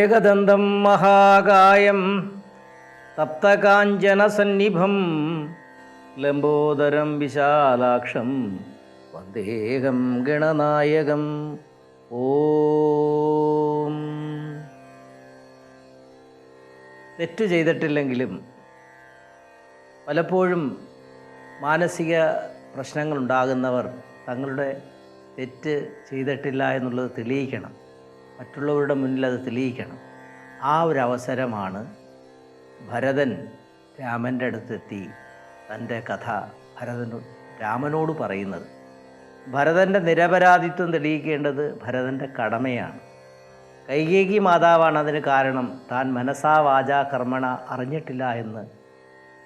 ഏകദന്തം മഹാകായം തപ്തകാഞ്ചനസന്നിഭം ലംബോദരം വിശാലാക്ഷം വന്ദേഹം ഗണനായകം. ഓ. തെറ്റു ചെയ്തിട്ടില്ലെങ്കിലും പലപ്പോഴും മാനസിക പ്രശ്നങ്ങളുണ്ടാകുന്നവർ തങ്ങളുടെ തെറ്റ് ചെയ്തിട്ടില്ല എന്നുള്ളത് തെളിയിക്കണം. മറ്റുള്ളവരുടെ മുന്നിൽ അത് തെളിയിക്കണം. ആ ഒരു അവസരമാണ് ഭരതൻ രാമന്റെ അടുത്തെത്തി തന്റെ കഥ ഭരതൻ രാമനോട് പറയുന്നത്. ഭരതന്റെ നിരപരാധിത്വം തെളിയിക്കേണ്ടത് ഭരതന്റെ കടമയാണ്. കൈകേകി മാതാവാണ് അതിന് കാരണം. താൻ മനസാ വാചാ കർമ്മണ അറിഞ്ഞിട്ടില്ല എന്ന്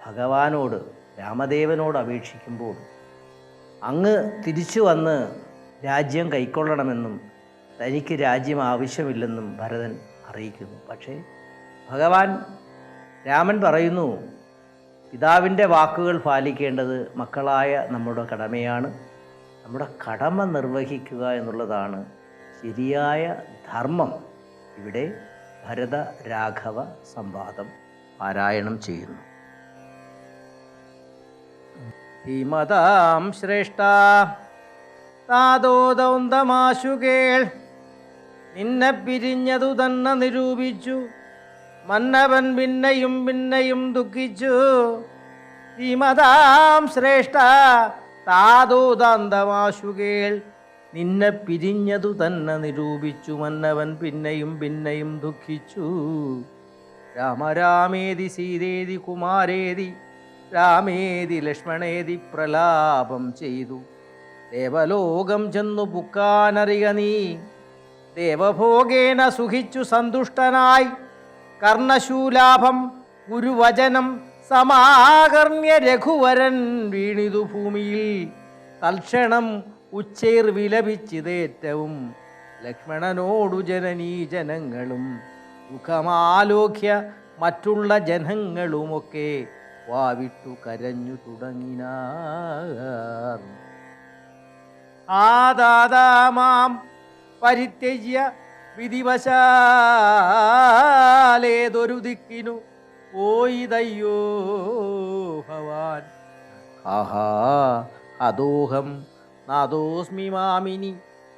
ഭഗവാനോട് രാമദേവനോട് അപേക്ഷിക്കുമ്പോൾ അങ്ങ് തിരിച്ചു വന്ന് രാജ്യം കൈക്കൊള്ളണമെന്നും തനിക്ക് രാജ്യം ആവശ്യമില്ലെന്നും ഭരതൻ അറിയിക്കുന്നു. പക്ഷേ ഭഗവാൻ രാമൻ പറയുന്നു പിതാവിന്റെ വാക്കുകൾ പാലിക്കേണ്ടത് മക്കളായ നമ്മുടെ കടമയാണ്. നമ്മുടെ കടമ നിർവഹിക്കുക എന്നുള്ളതാണ് ശരിയായ ധർമ്മം. ഇവിടെ ഭരത രാഘവ സംവാദം പാരായണം ചെയ്യുന്നു. ഹിമതാം ശ്രേഷ്ഠ താതോദൗന്തമാശുകേൾ നിന്നെ പിരിഞ്ഞതു തന്നെ നിരൂപിച്ചു. മന്നവൻ പിന്നെയും പിന്നെയും ദുഃഖിച്ചു. ഹിമതാം ശ്രേഷ്ഠ താതോദാന്തമാശുകേൾ നിന്നെ പിരിഞ്ഞതു തന്നെ നിരൂപിച്ചു. മന്നവൻ പിന്നെയും പിന്നെയും ദുഃഖിച്ചു. രാമരാമേതി സീതേതി കുമാരേതി രാമേതി ലക്ഷ്മണേതി പ്രലാപം ചെയ്തു. ദേവലോകം ചെന്നു പുക്കാനറിയ നീ ദേവഭോഗേന സുഖിച്ചു സന്തുഷ്ടനായി. കർണശൂലാഭം ഗുരുവചനം സമാകർണ്യ രഘുവരൻ വീണിതു ഭൂമിയിൽ. തൽക്ഷണം ഉച്ചേർ വിലപിച്ചിതേറ്റവും ലക്ഷ്മണനോടു ജനനീ ജനങ്ങളും. മുഖമാലോക്യ മറ്റുള്ള ജനങ്ങളുമൊക്കെ വാവിട്ടു കരഞ്ഞു തുടങ്ങിനാർ. ആദാദാമാം പരിത്യജ്യ വിധിവശാലേതൊരു ദിക്കിനു പോയിതയ്യോ ഭവാൻ. ആഹാ അദോഹം നാദോസ്മി മാമിനി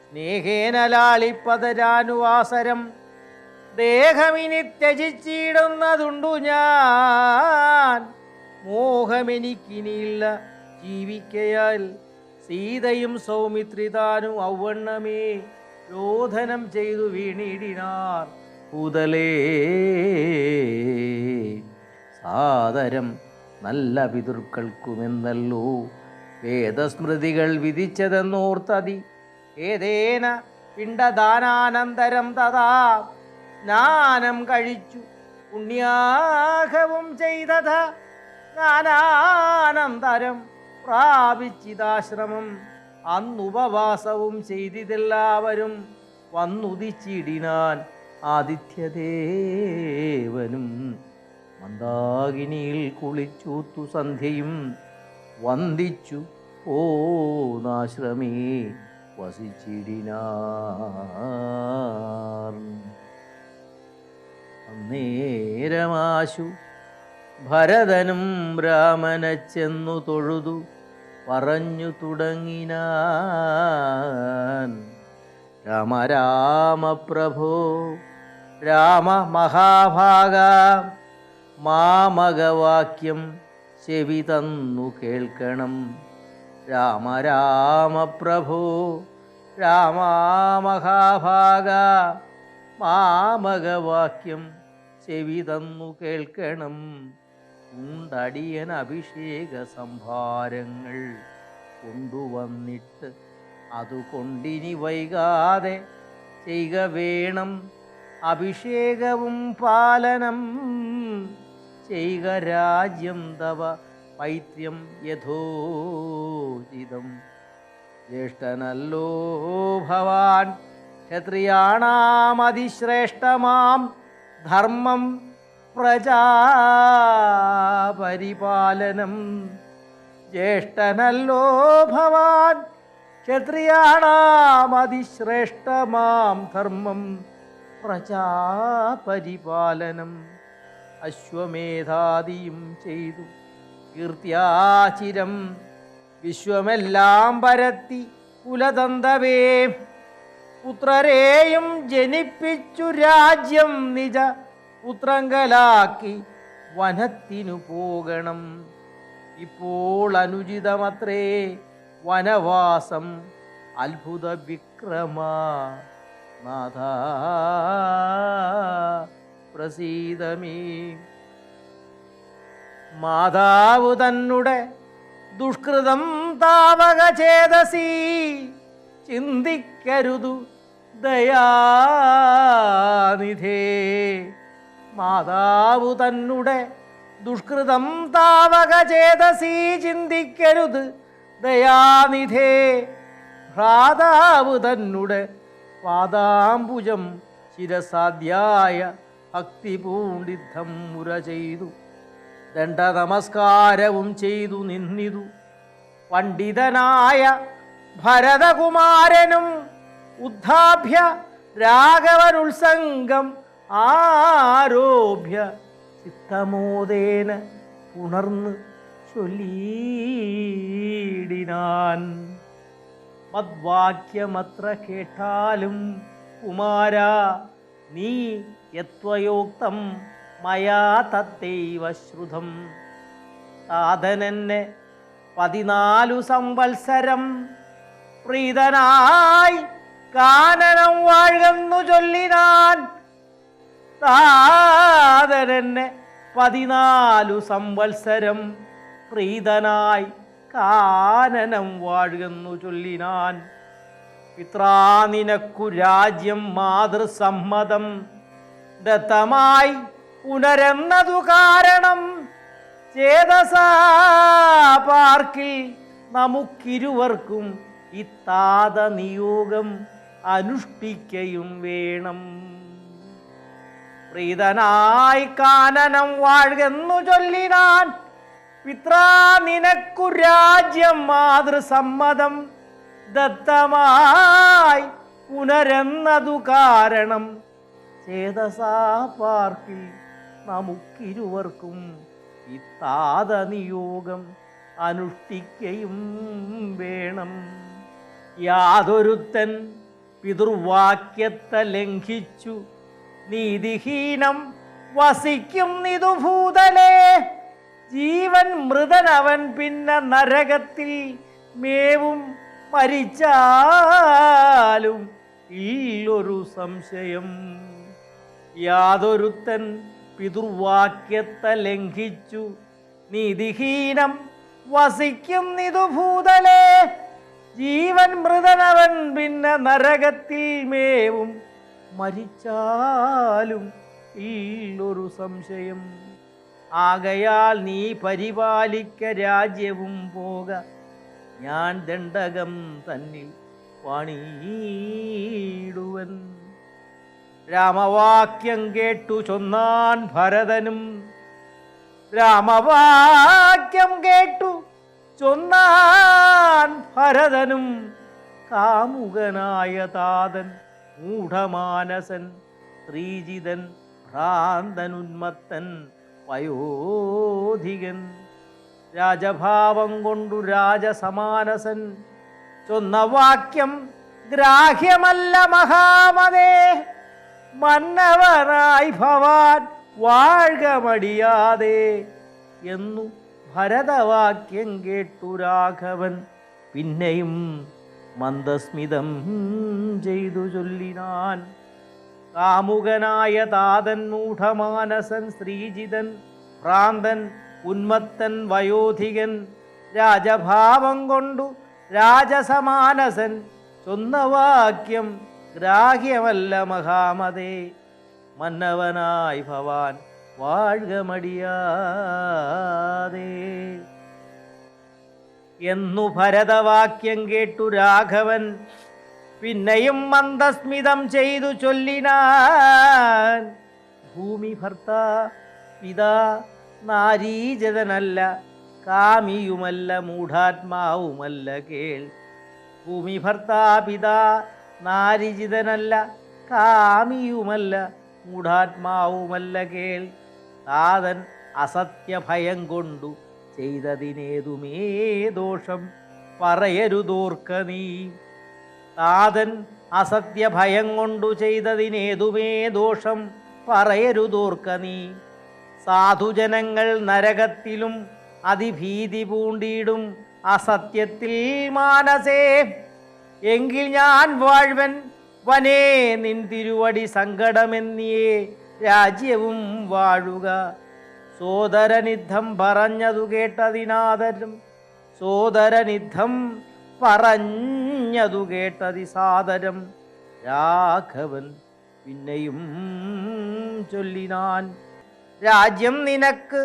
സ്നേഹേന ലാളിപ്പതരാനുവാസരം. ദേഹമിനി ത്യജിച്ചിടുന്നതുണ്ടു ഞാൻ. മോഹമെനിക്കിനിയില്ല ജീവിക്കയാൽ സീതയും സൗമിത്രിതാനും ഔവണ്ണമേ. രോധനം ചെയ്തു വീണിടിനാർ പൂതലേ സാദരം നല്ല പിതൃക്കൾക്കുമെന്നല്ലോ. വേദസ്മൃതികൾ വിധിച്ചതെന്നോർത്തതി. ഏതേന പിണ്ടദാനാനന്തരം തഥാ സ്നാനം കഴിച്ചു. പുണ്യാഹവും ചെയ്തത സ്നാനാനന്തരം പ്രാപിച്ചിതാശ്രമം. അന്നുപവാസവും ചെയ്തിതെല്ലാവരും വന്നുദിച്ചിടിനാൻ ആദിത്യദേവനും മന്ദാകിനിയിൽ കുളിച്ചൂത്തു സന്ധ്യയും വന്ദിച്ചു പോനാശ്രമേ വസിച്ചിടിനാർ. അന്നേരമാശു ഭരതനും രാമനെ ചെന്നു തൊഴുതു. പറഞ്ഞു തുടങ്ങിനാൻ. രാമ രാമ രാമ മഹാഭാഗ മാമകവാക്യം ചെവി തന്നു കേൾക്കണം. രാമ രാമ രാമ മഹാഭാഗ മാമകവാക്യം ചെവി തന്നു കേൾക്കണം. ഉണ്ടടിയൻ അഭിഷേക സംഭാരങ്ങൾ കൊണ്ടുവന്നിട്ട് അതുകൊണ്ടിനി വൈകാതെ ചെയ്യുക വേണം അഭിഷേകവും പാലനം. ചെയ്യുക രാജ്യം തവ പൈത്യം യഥോചിതം. ജ്യേഷ്ഠനല്ലോ ഭവാൻ ക്ഷത്രിയാണാമതിശ്രേഷ്ഠമാം ധർമ്മം പ്രജാപരിപാലനം. ജ്യേഷ്ഠനല്ലോ ഭവാൻ ക്ഷത്രിയാണാമതിശ്രേഷ്ഠമാം ധർമ്മം. പ്രജാപരിപാലനം അശ്വമേധാദിയും ചെയ്തു. കീർത്തിയാചിരം വിശ്വമെല്ലാം പരത്തി കുലതന്തവേ. പുത്രരെയും ജനിപ്പിച്ചു രാജ്യം നിജ പുത്രങ്കലാക്കി വനത്തിനു പോകണം. ഇപ്പോൾ അനുചിതമത്രേ വനവാസം അത്ഭുത വിക്രമ. നാഥ പ്രസീതമേ. മാതാവ് തന്നെ ദുഷ്കൃതം താവക ചേതസി ചിന്തിക്കരുതു ദയാനിധേ. മാതാവ് തന്നെ ദുഷ്കൃതം താവക ചേതസി ചിന്തിക്കരുത് ദയാനിധേ. ഭ്രാതാവ് തന്നെ പാദാംബുജം ശിരസാധ്യായ ഭക്തി പൂണ്ടിദ്ധം മുര ചെയ്തു. ദണ്ഡ നമസ്കാരവും ചെയ്തു നിന്നിതു. പണ്ഡിതനായ ഭരതകുമാരനും ഉദ്ധാഭ്യ രാഘവനുത്സംഗം ആരോഭ്യ ചിത്തമോദേന ഉണർന്ന് ചൊല്ലീടിനാൻ. മദ്വാക്യമത്ര കേട്ടാലും കുമാര നീ യത്വയോക്തം മയാ തത്തൈവ ശ്രുതം സാധനന്നെ പതിനാലു സംവത്സരം പ്രീതനായി കാനനം വാഴുന്നു ചൊല്ലിനാൻ. സാധനന്നെ പതിനാലു സംവത്സരം പ്രീതനായി കാനനം വാഴുന്നു ചൊല്ലിനാൻ. പിത്രാ നിനക്കു രാജ്യം മാതൃസമ്മതം ദത്തമായി പുനരെന്നതു കാരണം. ചേതസാർക്കിൽ നമുക്കിരുവർക്കും ഇത്താത നിയോഗം അനുഷ്ഠിക്കയും വേണം. പ്രീതനായി കാനനം വാഴെന്നു ചൊല്ലിനാൻ പിത്രാ നിനക്കു രാജ്യം മാതൃസമ്മതം ദത്തമായി പുനരെന്നതു കാരണം ചേതസാ പാർക്കിൽ നമുക്കിരുവർക്കും ഇത്താത നിയോഗം അനുഷ്ഠിക്കയും വേണം. യാതൊരുത്തൻ പിതൃവാക്യത്തെ ലംഘിച്ചു നീതിഹീനം വസിക്കും നിതുഭൂതലേ. ജീവൻ മൃതനവൻ പിന്നെ നരകത്തിൽ മേവും മരിച്ചാലും ഇല്ലൊരു സംശയം. യാതൊരുത്തൻ പിതൃവാക്യത്തെ ലംഘിച്ചു നീതിഹീനം വസിക്കും നിതുഭൂതലേ. ജീവൻ മൃതനവൻ പിന്നെ നരകത്തിൽ മേവും മരിച്ചാലും ഇല്ലൊരു സംശയം. ആകയാൽ നീ പരിപാലിക്ക രാജ്യവും പോക. ഞാൻ ദണ്ഡകം തന്നിൽ പണിയിടുവൻ. രാമവാക്യം കേട്ടു ചൊന്നാൻ ഭരതനും. രാമവാക്യം കേട്ടു ചൊന്നാൻ ഭരതനും. കാമുകനായ താതൻ മൂഢമാനസൻ ശ്രീജിതൻ ഭ്രാന്തനുന്മത്തൻ വയോധികൻ. രാജഭാവം കൊണ്ടു രാജസമാനസൻ ചൊന്ന വാക്യം ഗ്രാഹ്യമല്ല മഹാമതേ. മന്നവനായി ഭവാൻ വാഴ്ക മടിയാതെ എന്നു ഭരതവാക്യം കേട്ടു രാഘവൻ. പിന്നെയും മന്ദസ്മിതം ചെയ്തു ചൊല്ലിനാൻ. കാമുകനായ താതൻ മൂഢമാനസൻ ശ്രീജിതൻ ഭ്രാന്തൻ ഉന്മത്തൻ വയോധികൻ രാജഭാവം കൊണ്ടു രാജസമാനസൻ ചൊന്ന വാക്യം ഗ്രാഹ്യമല്ല മഹാമതേ. മന്നവനായി ഭവാൻ വാഴ്ക മടിയാതെ എന്നു ഭരതവാക്യം കേട്ടു രാഘവൻ. പിന്നെയും മന്ദസ്മിതം ചെയ്തു ചൊല്ലിനാൻ. ഭൂമി ഭർത്ത പിതാ നാരീജതനല്ല കാമിയുമല്ല മൂഢാത്മാവുമല്ല കേൾ. ഭൂമി ഭർത്താ പിതാ നാരിജിതനല്ല കാമിയുമല്ല മൂഢാത്മാവുമല്ല കേൾ. താതൻ അസത്യഭയം കൊണ്ടു ചെയ്തതിനേതുമേ ദോഷം പറയരുതോർക്ക നീ. താതൻ അസത്യഭയം കൊണ്ടു ചെയ്തതിനേതുമേ ദോഷം പറയരുതോർക്ക നീ. സാധുജനങ്ങൾ നരകത്തിലും അതിഭീതി പൂണ്ടിയിടും അസത്യത്തിൽ മാനസേ. എങ്കിൽ ഞാൻ വാഴ്വൻ വനേ നിൻ തിരുവടി സങ്കടമെന്നിയേ രാജ്യവും വാഴുക. സോദരനിദ്ധം പറഞ്ഞതു കേട്ടതിനാദരം സോദരനിദ്ധം പറഞ്ഞതു കേട്ടതി സാദരം. രാഘവൻ പിന്നെയും ചൊല്ലിനാൻ രാജ്യം നിനക്ക്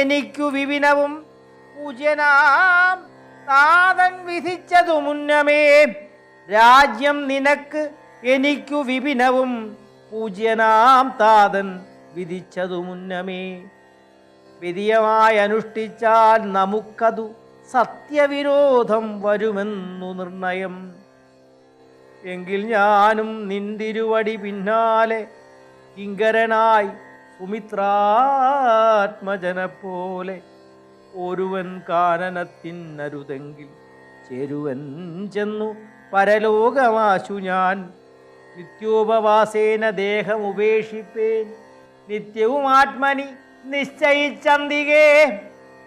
എനിക്കു വിപിനവും പൂജ്യനാം താതൻ വിധിച്ചതു മുന്നമേ. രാജ്യം നിനക്ക് എനിക്കു വിപിനവും പൂജ്യനാം താതൻ വിധിച്ചതു മുന്നമേ. വിധിയമായി അനുഷ്ഠിച്ചാൽ നമുക്കതു സത്യവിരോധം വരുമെന്നു നിർണയം. എങ്കിൽ ഞാനും നിന്തിരുവടി പിന്നാലെ കിങ്കരനായി സുമിത്രാത്മജനെ പോലെ ഒരുവൻ കാനനത്തിനരുതെങ്കിൽ ചേരുവൻ ചെന്നു പരലോകമാശു ഞാൻ. നിത്യോപവാസേന ദേഹം ഉപേക്ഷിപ്പേൻ നിത്യവും ആത്മനി നിശ്ചയിച്ചന്തികേ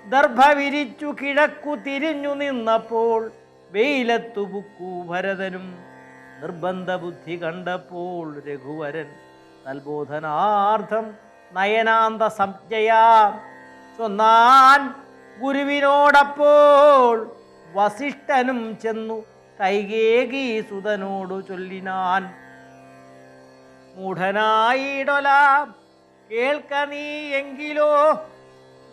ദർഭ വിരിച്ചു കിഴക്കു തിരിഞ്ഞു നിന്നപ്പോൾ വെയിലത്തു ബുക്കു ഭരതനും നിർബന്ധ ബുദ്ധി കണ്ടപ്പോൾ രഘുവരൻ നൽബോധനാർത്ഥം നയനാന്ത സംജ്ഞയാ ചൊന്നാൻ ഗുരുവിനോടപ്പോൾ വസിഷ്ഠനും ചെന്നു കൈകേകി സുതനോടു ചൊല്ലിനാൻ മൂഢനായിടൊല കേൾക്ക നീ എങ്കിലോ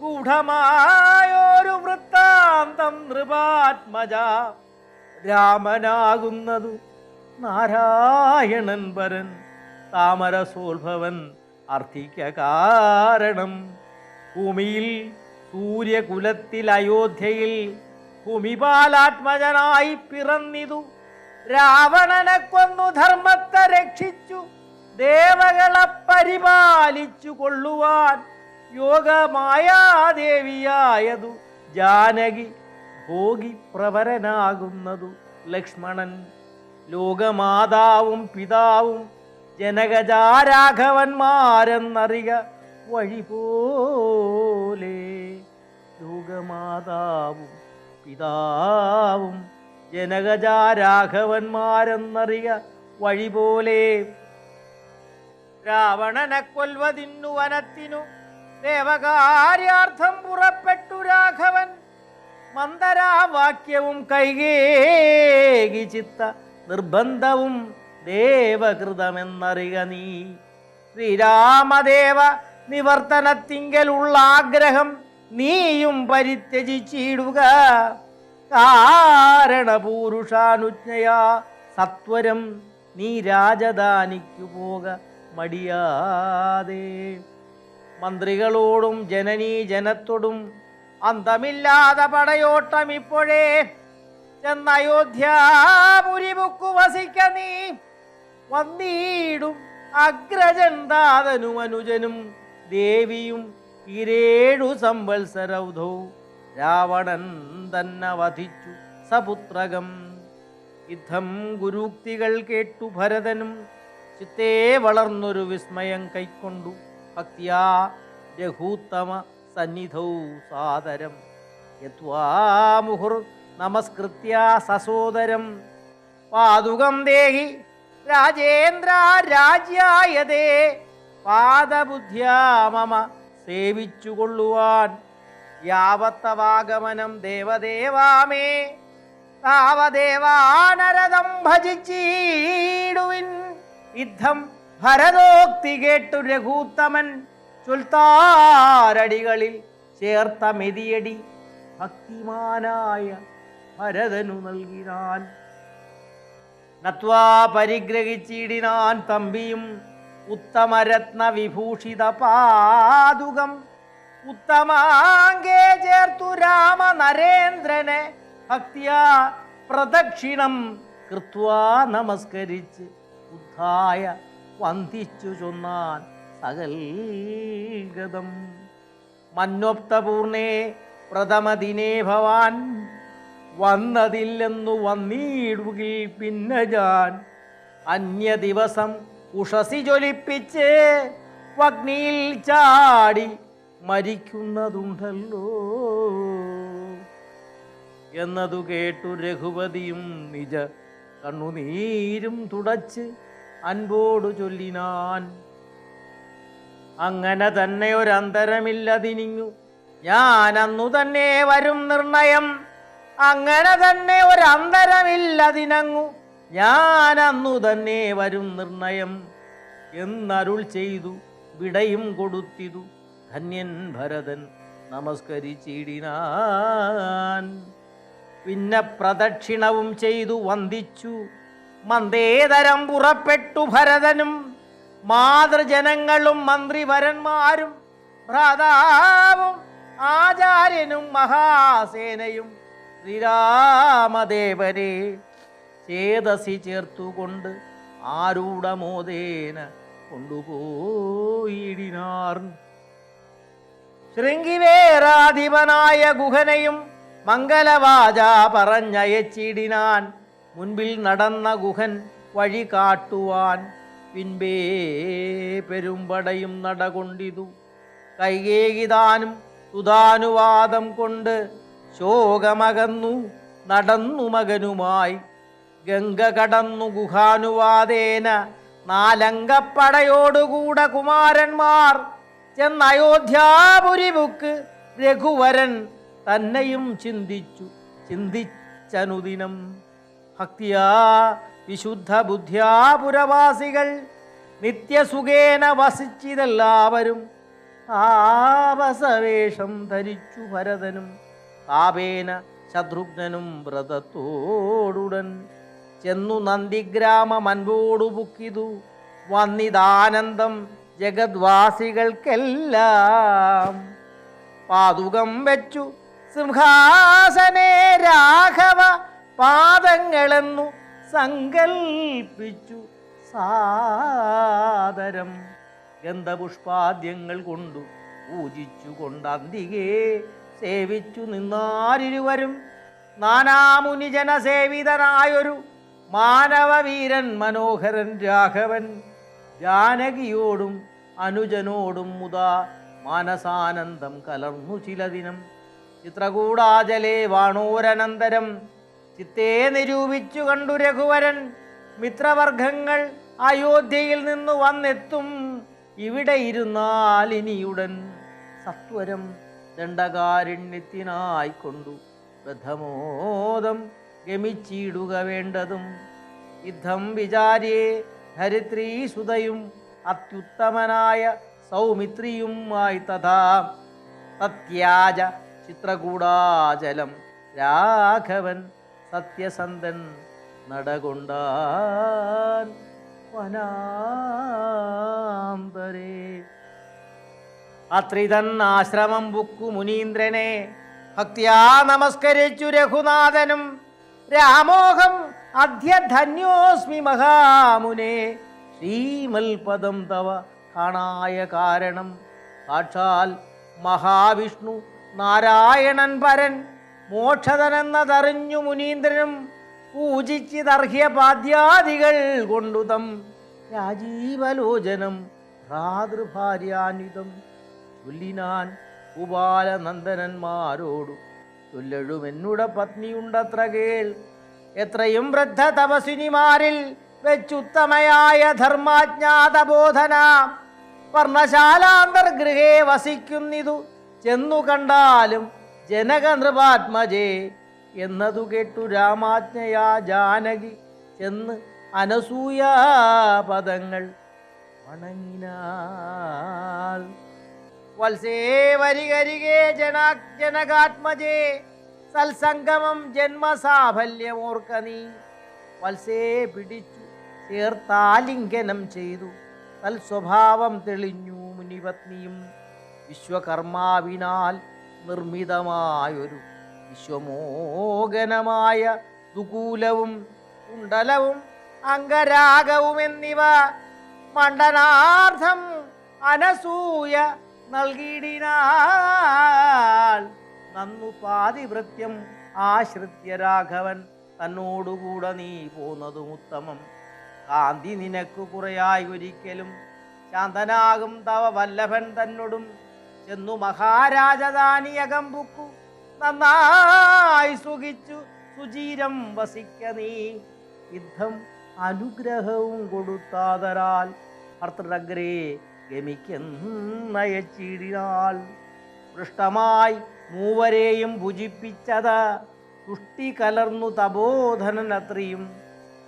ഗൂഢമായൊരു വൃത്താന്തം നൃപാത്മജ രാമനാകുന്നതു നാരായണൻ പരൻ താമരസോത്ഭവൻ അർത്ഥിക്ക കാരണം. ഭൂമിയിൽ സൂര്യകുലത്തിൽ അയോധ്യയിൽ ഭൂമിപാലാത്മജനായി പിറന്നിതു. രാവണനെ കൊന്നു ധർമ്മത്തെ രക്ഷിച്ചു. ദേവകളെ പരിപാലിച്ചു കൊള്ളുവാൻ യോഗമായാദേവിയായതു ജാനകി ഭോഗി പ്രവരനാകുന്നതു ലക്ഷ്മണൻ ലോകമാതാവും പിതാവും ജനകജാരാഘവന്മാരെന്നറിക വഴി പോലെ ലോകമാതാവും പിതാവും ജനകജാരാഘവന്മാരെന്നറിയ വഴി പോലെ രാവണനെ കൊൽവതിന്നു വനത്തിനു. ദേവകാര്യാർത്ഥം പുറപ്പെട്ടു രാഘവൻ. മന്ദരാവാക്യവും കൈകേകി ചിത്ത നിർബന്ധവും ദേവകൃതമെന്നറിക നീ. ശ്രീരാമദേവ നിവർത്തനത്തിങ്കലുള്ള ആഗ്രഹം നീയും പരിത്യജിച്ചിടുക. കാരണപൂരുഷാനുജ്ഞയാ സത്വരം നീ രാജധാനിക്കു പോക. മടിയാതെ. മന്ത്രികളോടും ജനനീ ജനത്തോടും അന്തമില്ലാതെ പടയോട്ടം ഇപ്പോഴേ. ചെന്നയോധ്യാപുരി ബുക്കു വസിക്ക നീ. വന്നീടും അഗ്രജൻ ദാതനും അനുജനും ദേവിയും ഇരേഴു സംവത്സരൗധോ. രാവണൻ തന്നെ വധിച്ചു സപുത്രകം. യുദ്ധം ഗുരുക്തികൾ കേട്ടു ഭരതനും ചിത്തേ വളർന്നൊരു വിസ്മയം കൈക്കൊണ്ടു. ഭക്തിയാ രഘൂത്തമ സന്നിധൗ സാദരം. യത്വാ മുഹുർ നമസ്കൃത്യ സസോദരം പാതുകം ദേഹി രാജേന്ദ്ര രാജ്യായതേ. പാദബുദ്ധ്യാ മമ സേവിച്ചുകൊള്ളുവാൻ യാവത്തവാഗമനം ദേവദേവാമേ. താവദേവാനരതം ഭജിച്ചീടുവിൻ. യുദ്ധം ഭരതോക്തി കേട്ടു രഘൂത്തമൻ. ചൊൽത്താരടികളിൽ ചേർത്ത മെതിയടി ഭക്തിമാനായ ഭരതനു നൽകിനാൻ. നത്വാ പരിഗ്രഹിച്ചിടിനാൻ തമ്പിയും ഉത്തമരത്ന വിഭൂഷിത പാതുകം ഉത്തമാങ്കേ ചേർത്തു രാമ നരേന്ദ്രനെ ഭക്തിയാ പ്രദക്ഷിണം കൃത്വാ നമസ്കരിച്ച് ഉദ്ധായ വന്ദിച്ചു ചൊന്നാൻ സകൽഗതം മന്നോപ്തപൂർണേ പ്രഥമദിനേ ഭവാൻ വന്നതില്ലെന്നു വന്നിടുകിൽ പിന്നെ ഞാൻ. അന്യ ദിവസം ഉഷസി ജ്വലിപ്പിച്ച് അഗ്നിയിൽ ചാടി മരിക്കുന്നതുണ്ടല്ലോ. എന്നതു കേട്ടു രഘുപതിയും നിജ കണ്ണുനീരും തുടച്ച് അൻപോടു ചൊല്ലിനാൻ. അങ്ങനെ തന്നെ ഒരന്തരമില്ലതിനിങ്ങു. ഞാൻ അന്നു തന്നെ വരും നിർണയം. അങ്ങനെ തന്നെ ഒരന്തരമില്ലതിനങ്ങു. ഞാൻ അന്നു തന്നെ വരും നിർണയം. എന്നരുൾ ചെയ്തു വിടയും കൊടുത്തിതു. ധന്യൻ ഭരതൻ നമസ്കരിച്ചിടിനാൻ. പിന്നെ പ്രദക്ഷിണവും ചെയ്തു വന്ദിച്ചു. മന്ദേതരം പുറപ്പെട്ടു ഭരതനും മാതൃജനങ്ങളും മന്ത്രിവരന്മാരും ഭ്രാതാവും ആചാര്യനും മഹാസേനയും ശ്രീരാമദേവരെ ചേതസി ചേർത്തുകൊണ്ട് ആരൂഢമോദേന കൊണ്ടുപോയിടിനാർ. ശൃംഗിവേറാധിപനായ ഗുഹനയും മംഗലവാച പറഞ്ഞയച്ചിടിനാൻ. മുൻപിൽ നടന്ന ഗുഹൻ വഴി കാട്ടുവാൻ പിൻപേ പെരുമ്പടയും നടകൊണ്ടിതു. കൈകേകിതാനും സുതാനുവാദം കൊണ്ട് ശോകമകന്നു നടന്നു മകനുമായി. ഗംഗ കടന്നു ഗുഹാനുവാദേന നാലങ്കപ്പടയോടുകൂടെ കുമാരന്മാർ ചെന്ന് അയോധ്യാപുരിമുക്ക് രഘുവരൻ തന്നെയും ചിന്തിച്ചു. ചിന്തിച്ചനുദിനം ഭക്തിയാ വിശുദ്ധ ബുദ്ധ്യാ പുരവാസികൾ നിത്യസുഖേന വസിച്ചിതെല്ലാവരും താപസവേഷം ധരിച്ചു ഭരതനും താപേന ശത്രുഘ്നനും വ്രതത്തോടുടൻ. ചെന്നു നന്ദിഗ്രാമം അൻപോടു പുക്കിതു. വന്നിതാനന്ദം ജഗദ്വാസികൾക്കെല്ലാം. പാതുകം വെച്ചു സിംഹാസനേ രാഘവ പാദങ്ങളെന്നു സങ്കൽപ്പിച്ചു സാദരം. ഗന്ധപുഷ്പാദ്യങ്ങൾ കൊണ്ടു പൂജിച്ചു കൊണ്ട് അന്തികെ സേവിച്ചു നിന്നാരിരുവരും. നാനാമുനിജന സേവിതനായൊരു മാനവവീരൻ മനോഹരൻ രാഘവൻ. ജാനകിയോടും അനുജനോടും മുതാ മാനസാനന്ദം കലർന്നു ചില ദിനം ചിത്രകൂടാചലേ വാണോരനന്തരം ചിത്തേ നിരൂപിച്ചു കണ്ടു രഘുവരൻ. മിത്രവർഗങ്ങൾ അയോധ്യയിൽ നിന്ന് വന്നെത്തും. ഇവിടെ ഇരുന്നാൽ ഇനിയുടൻ സത്വരം ദണ്ഡകാരുണ്യത്തിനായി കൊണ്ടു ഗമിച്ചിടുക വേണ്ടതും. യുദ്ധം വിചാര്യേ ധരിത്രീ സുതയും അത്യുത്തമനായ സൗമിത്രിയുമായി തഥാ. തത്യാജ ചിത്രകൂടാചലം രാഘവൻ സത്യസന്ധൻ നടകൊണ്ടാൻ വനാന്തരേ. അത്രിതൻ ആശ്രമം ബുക്കു മുനീന്ദ്രനെ ഭക്തിയാ നമസ്കരിച്ചു രഘുനാഥനും. രാമോഹം അധ്യധന്യോസ്മി മഹാമുനെ. ശ്രീമൽപദം തവ കാണായ കാരണം. സാക്ഷാൽ മഹാവിഷ്ണു നാരായണൻ പരൻ മോക്ഷതനെന്നതറിഞ്ഞു മുനീന്ദ്രനും പൂജിച്ചിതർഹ്യ പാദ്യാദികൾ കൊണ്ടുതം രാജീവലോചനം ഭ്രാതൃഭാര്യാന്വിതം ചൊല്ലിനാൻ ഉപാലനന്ദനന്മാരോടു ചൊല്ലഴുമെന്നുട പത്നിയുണ്ടത്ര കേൾ. എത്രയും വൃദ്ധ തപസ്വിനിമാരിൽ വെച്ചുത്തമയായ ധർമാജ്ഞാതബോധന വർണശാലാന്തർഗൃഹേ വസിക്കുന്നിതു. ചെന്നു കണ്ടാലും ജനകനൃപാത്മജേ എന്നതു കേട്ടു രാമാജ്ഞയാ ജാനകി ചെന്ന് അനസൂയ പദങ്ങൾ വണങ്ങിനാൾ വത്സേ വരികരികേ ജന ജനകാത്മജേ സൽസംഗമം ജന്മസാഫല്യമോർക്ക നീ. വത്സേ പിടിച്ചു ചേർത്താലിംഗനം ചെയ്തു തൽസ്വഭാവം തെളിഞ്ഞു മുനിപത്നിയും വിശ്വകർമാവിനാൽ നിർമ്മിതമായൊരു വിശ്വമോഹനമായ ദുകൂലവും കുണ്ടലവും അംഗരാഗവും എന്നിവ മണ്ഡനാർത്ഥം അനസൂയ നൽകിയിടിനാൾ. നന്നു പാതിവൃത്യം ആശ്രിത്യ രാഘവൻ തന്നോടുകൂടെ നീ പോന്നതും ഉത്തമം. കാന്തി നിനക്ക് കുറയായി ഒരിക്കലും. ശാന്തനാകും തവ വല്ലഭൻ തന്നോടും ചെന്നു മഹാരാജധാനിയകം പൂക്കു നന്നായി സുഖിച്ചു. സുചീരം വസിക്ക നീ. യുദ്ധം അനുഗ്രഹവും കൊടുത്താതരാൽ ഭർത്തൃഗ്രേ ഗമിക്കുന്നയച്ചിടിനാൾ. പൃഷ്ടമായി മൂവരെയും ഭുജിപ്പിച്ചത് തുഷ്ടി കലർന്നു തപോധനൻ അത്രയും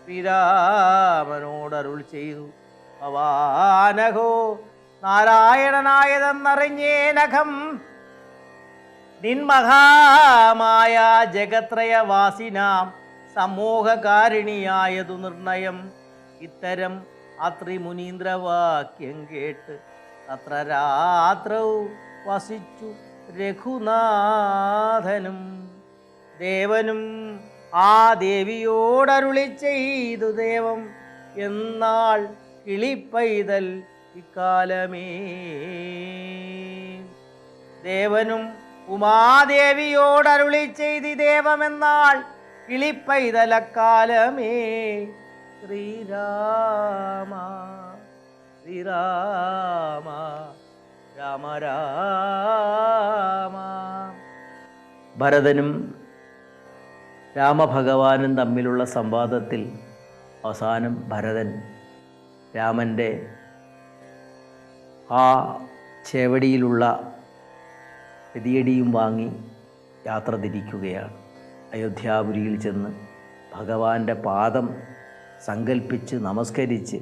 ശ്രീരാമനോടരുൾ ചെയ്തു. ഭവാനഹോ നാരായണനായതെന്നറിഞ്ഞേനഖം നിൻമഹാമായ ജഗത്രയവാസിനാം സമൂഹകാരിണിയായതു നിർണയം. ഇത്തരം അത്രി മുനീന്ദ്രവാക്യം കേട്ട് അത്ര രാത്രവും വസിച്ചു രഘുനാഥനും. ദേവനും ആ ദേവിയോടരുളി ചെയ്തു ദേവം. എന്നാൾ കിളിപ്പൈതൽ ഇക്കാലമേ. ദേവനും ഉമാദേവിയോടരുളി ചെയ്തി ദേവമെന്നാൾ കിളിപ്പൈതലക്കാലമേ. ശ്രീരാമ ശ്രീരാമ രാമരാമ രാമ. ഭരതനും രാമഭഗവാനും തമ്മിലുള്ള സംവാദത്തിൽ അവസാനം ഭരതൻ രാമന്റെ ആ ചേവടിയിലുള്ള വ്യതിയടിയും വാങ്ങി യാത്ര തിരിക്കുകയാണ്. അയോധ്യാപുരിയിൽ ചെന്ന് ഭഗവാന്റെ പാദം സങ്കല്പിച്ച് നമസ്കരിച്ച്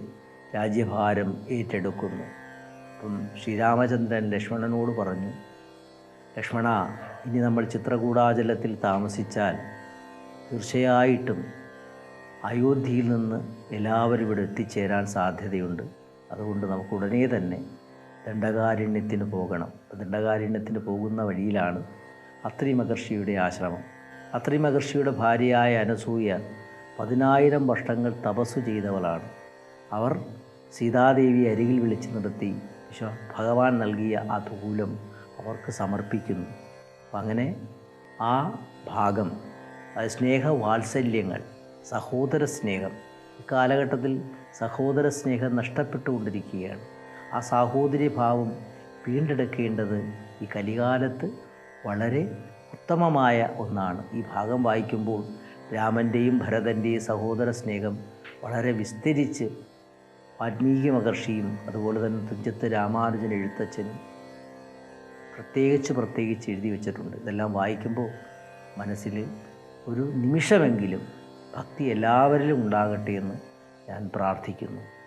രാജ്യഭാരം ഏറ്റെടുക്കുന്നു. അപ്പം ശ്രീരാമചന്ദ്രൻ ലക്ഷ്മണനോട് പറഞ്ഞു ലക്ഷ്മണ ഇനി നമ്മൾ ചിത്രകൂടാചലത്തിൽ താമസിച്ചാൽ തീർച്ചയായിട്ടും അയോധ്യയിൽ നിന്ന് എല്ലാവരും ഇവിടെ എത്തിച്ചേരാൻ സാധ്യതയുണ്ട്. അതുകൊണ്ട് നമുക്ക് ഉടനെ തന്നെ ദണ്ഡകാരണ്യത്തിന് പോകണം. ദണ്ഡകാരണ്യത്തിന് പോകുന്ന വഴിയിലാണ് അത്രി മഹർഷിയുടെ ആശ്രമം. അത്രി മഹർഷിയുടെ ഭാര്യയായ അനസൂയ പതിനായിരം വർഷങ്ങൾ തപസ്സു ചെയ്തവളാണ്. അവർ സീതാദേവി അരികിൽ വിളിച്ചു നിർത്തി വിശ്വ ഭഗവാൻ നൽകിയ ആ തൂലം അവർക്ക് സമർപ്പിക്കുന്നു. അങ്ങനെ ആ ഭാഗം സ്നേഹ സ്നേഹവാത്സല്യങ്ങൾ സഹോദര സ്നേഹം ഈ കാലഘട്ടത്തിൽ സഹോദര സ്നേഹം നഷ്ടപ്പെട്ടുകൊണ്ടിരിക്കുകയാണ്. ആ സാഹോദര്യഭാവം വീണ്ടെടുക്കേണ്ടത് ഈ കലികാലത്ത് വളരെ ഉത്തമമായ ഒന്നാണ്. ഈ ഭാഗം വായിക്കുമ്പോൾ രാമന്റെയും ഭരതന്റെയും സഹോദര സ്നേഹം വളരെ വിസ്തരിച്ച് വാൽമീകി മഹർഷിയും അതുപോലെ തന്നെ തുഞ്ചത്ത് രാമാനുജൻ എഴുത്തച്ഛനും പ്രത്യേകിച്ച് പ്രത്യേകിച്ച് എഴുതി വച്ചിട്ടുണ്ട്. ഇതെല്ലാം വായിക്കുമ്പോൾ മനസ്സിൽ ഒരു നിമിഷമെങ്കിലും ഭക്തി എല്ലാവരിലും ഉണ്ടാകട്ടെ എന്ന് ഞാൻ പ്രാർത്ഥിക്കുന്നു.